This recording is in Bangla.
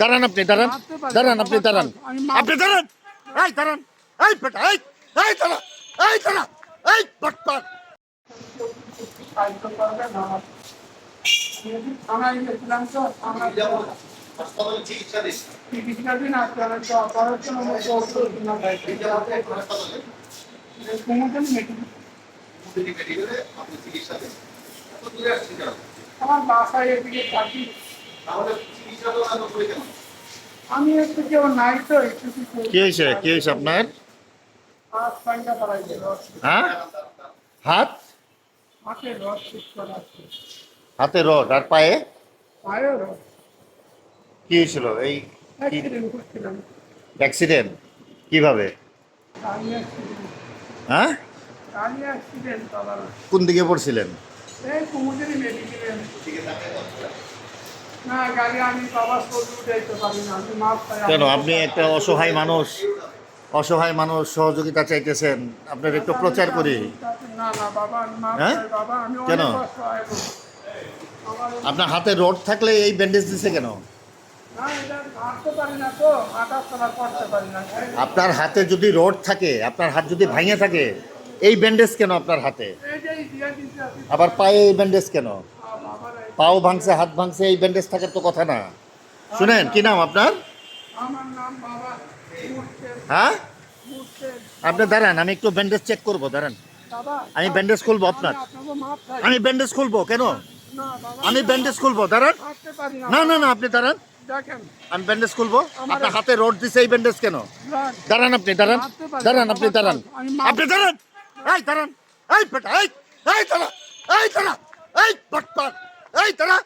দাঁড়ান আপনি দাঁড়ান। দাঁড়ান আপনি দাঁড়ান। আপনি দাঁড়ান। এই দাঁড়ান। এই বেটা এই এই দাঁড়া এই দাঁড়া এই বাটপার আমার বাসায় এদিকে থাকি। তাহলে চিকিৎসা তো না করে কেন আমি একটু কেউ নাই তো একটু কি হয়েছে? কি হয়েছে আপনার? হাত পাঞ্জা পাড়াইছে রস হ্যাঁ? হাত? রড আর পায়ে? কি হয়েছিল? এই অ্যাক্সিডেন্ট কীভাবে? হ্যাঁ? কোন দিকে পড়ছিলেন? কেন? আপনি একটা অসহায় মানুষ অসহায় মানুষ সহযোগিতা চাইতেছেন আপনার একটু প্রচার করি। হ্যাঁ? কেন? আপনার হাতে রড থাকলে এই ব্যান্ডেজ দিছে কেন? আপনার হাতে যদি রড থাকে আপনার হাত যদি ভাঙে থাকে এই ব্যান্ডেজ কেন আপনার হাতে? আবার পায়ে এই ব্যান্ডেজ কেন? পাও ভাঙছে হাত ভাঙছে এই ব্যান্ডেজ থাকার তো কথা না। শুনেন কি নাম আপনার? হ্যাঁ? আপনি দাঁড়ান আমি একটু ব্যান্ডেজ চেক করব দাঁড়ান। আমি ব্যান্ডেজ খুলবো আপনার। আমি ব্যান্ডেজ খুলবো কেন? আমি ব্যান্ডেজ খুলবো দাঁড়ান। না। না না আপনি দাঁড়ান। আমি ব্যান্ডেজ খুলবো। আপনার হাতে রড দিছে এই ব্যান্ডেজ কেন? দাঁড়ান আপনি দাঁড়ান। দাঁড়ান আপনি দাঁড়ান। আপনি দাঁড়ান। এই দাঁড়ান। এই বেটা এই এই দাঁড়া এই দাঁড়া এই বাটপার। এই দাঁড়া।